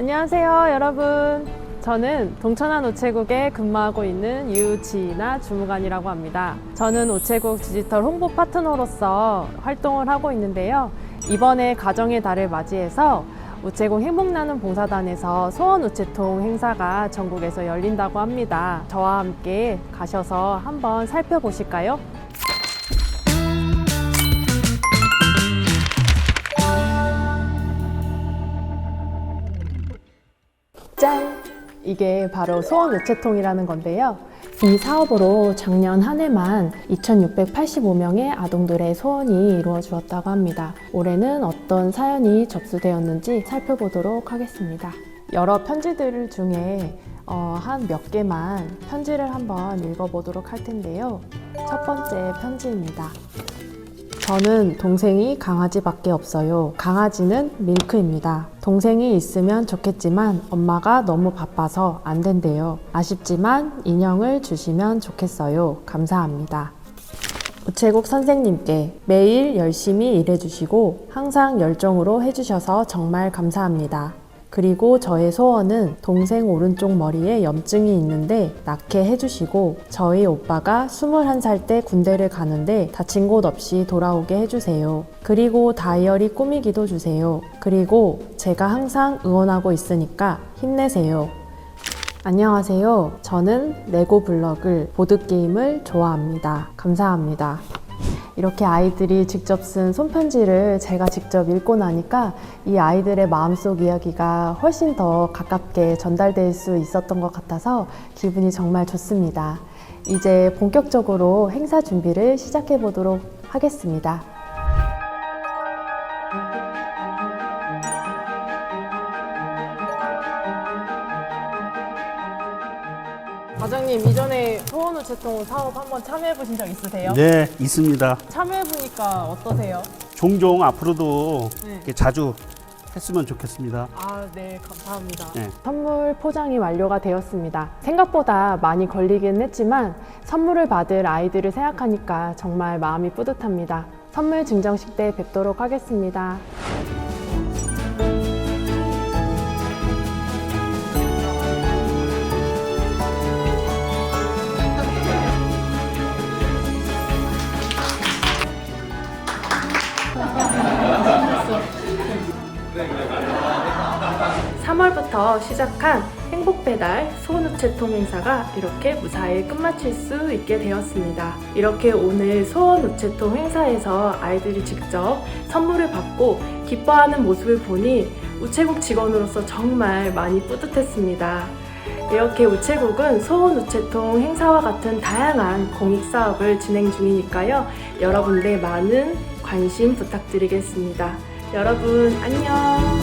안녕하세요, 여러분. 저는 동천안 우체국에 근무하고 있는 유지나 주무관이라고 합니다. 저는 우체국 디지털 홍보 파트너로서 활동을 하고 있는데요. 이번에 가정의 달을 맞이해서 우체국 행복나눔 봉사단에서 소원 우체통 행사가 전국에서 열린다고 합니다. 저와 함께 가셔서 한번 살펴보실까요? 짠! 이게 바로 소원 우체통이라는 건데요. 이 사업으로 작년 한 해만 2,685명의 아동들의 소원이 이루어주었다고 합니다. 올해는 어떤 사연이 접수되었는지 살펴보도록 하겠습니다. 여러 편지들 중에 어, 한 몇 개만 편지를 한번 읽어보도록 할 텐데요. 첫 번째 편지입니다. 저는 동생이 강아지밖에 없어요. 강아지는 밀크입니다. 동생이 있으면 좋겠지만 엄마가 너무 바빠서 안 된대요. 아쉽지만 인형을 주시면 좋겠어요. 감사합니다. 우체국 선생님께 매일 열심히 일해주시고 항상 열정으로 해주셔서 정말 감사합니다. 그리고 저의 소원은 동생 오른쪽 머리에 염증이 있는데 낫게 해주시고 저희 오빠가 21살 때 군대를 가는데 다친 곳 없이 돌아오게 해주세요. 그리고 다이어리 꾸미기도 주세요. 그리고 제가 항상 응원하고 있으니까 힘내세요. 안녕하세요. 저는 레고 블럭을 보드게임을 좋아합니다. 감사합니다. 이렇게 아이들이 직접 쓴 손편지를 제가 직접 읽고 나니까 이 아이들의 마음속 이야기가 훨씬 더 가깝게 전달될 수 있었던 것 같아서 기분이 정말 좋습니다. 이제 본격적으로 행사 준비를 시작해 보도록 하겠습니다. 과장님 이전에 소원우체통 사업 한번 참여해 보신 적 있으세요? 네, 있습니다. 참여해 보니까 어떠세요? 종종 앞으로도 네. 이렇게 자주 했으면 좋겠습니다. 아, 네, 감사합니다. 네. 선물 포장이 완료가 되었습니다. 생각보다 많이 걸리긴 했지만 선물을 받을 아이들을 생각하니까 정말 마음이 뿌듯합니다. 선물 증정식 때 뵙도록 하겠습니다. 삼월부터 시작한 행복배달 소원우체통 행사가 이렇게 무사히 끝마칠 수 있게 되었습니다. 이렇게 오늘 소원우체통 행사에서 아이들이 직접 선물을 받고 기뻐하는 모습을 보니 우체국 직원으로서 정말 많이 뿌듯했습니다. 이렇게 우체국은 소원우체통 행사와 같은 다양한 공익사업을 진행 중이니까요. 여러분들 많은 관심 부탁드리겠습니다. 여러분, 안녕!